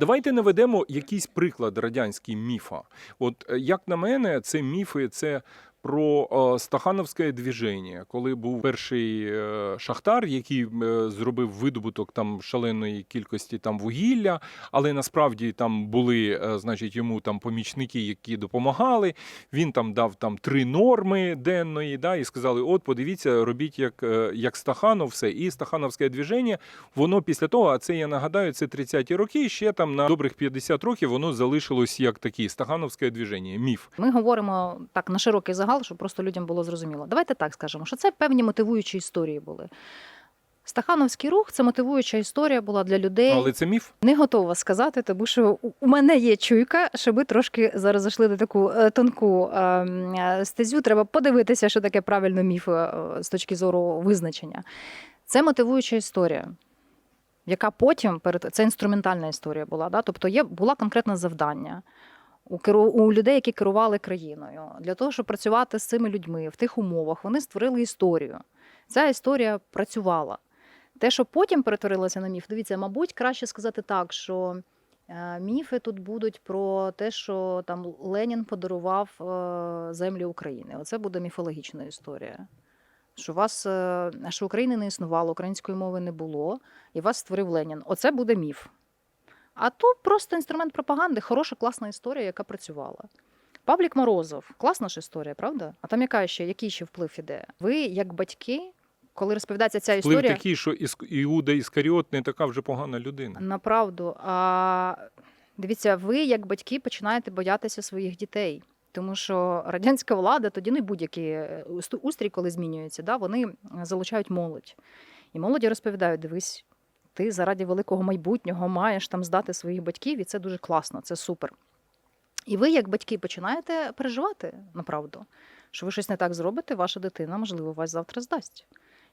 Давайте наведемо якийсь приклад радянський міфа. От е, як на мене, це міфи, це. Про е, стахановське движення, коли був перший е, шахтар, який е, зробив видобуток там шаленої кількості там вугілля, але насправді там були, значить, йому там помічники, які допомагали. Він там дав там три норми денної, да, і сказали: от, подивіться, робіть як, як Стаханов, все. І стахановське движення, воно після того, а це я нагадаю, це 30-ті роки. Ще там на добрих 50 років воно залишилось як такі стахановське движення, міф. Ми говоримо так на широкий загал, щоб просто людям було зрозуміло. Давайте так скажемо, що це певні мотивуючі історії були. Стахановський рух це мотивуюча історія була для людей. Але це міф. Не готова сказати, тому що у- мене є чуйка, що ви трошки зараз зайшли на таку е, тонку е, м, е, стезю. Треба подивитися, що таке правильно міф е, з точки зору визначення. Це мотивуюча історія, яка потім перед це інструментальна історія була. Да? Тобто є була конкретне завдання. У, людей, які керували країною, для того, щоб працювати з цими людьми в тих умовах, вони створили історію. Ця історія працювала. Те, що потім перетворилося на міф, дивіться, мабуть, краще сказати так, що е, міфи тут будуть про те, що там Ленін подарував е, землі України. Оце буде міфологічна історія. Що вас е, що України не існувало, української мови не було, і вас створив Ленін. Оце буде міф. А тут просто інструмент пропаганди, хороша, класна історія, яка працювала. Павлік Морозов, класна ж історія, правда? А там яка ще, який ще вплив іде? Ви, як батьки, коли розповідається ця Вплив історія, такий, що Іуда Іскаріот не така вже погана людина. Направду. А дивіться, ви, як батьки, починаєте боятися своїх дітей. Тому що радянська влада, тоді не будь-які е, устрій, коли змінюється, да, вони залучають молодь. І молоді розповідають: дивись, ти заради великого майбутнього маєш там здати своїх батьків, і це дуже класно, це супер. І ви, як батьки, починаєте переживати направду, що ви щось не так зробите, ваша дитина, можливо, вас завтра здасть.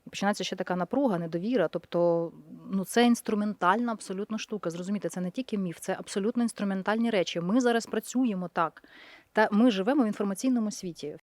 І починається ще така напруга, недовіра. Тобто, ну це інструментальна абсолютно штука. Зрозумієте, це не тільки міф, це абсолютно інструментальні речі. Ми зараз працюємо так. Та ми живемо в інформаційному світі.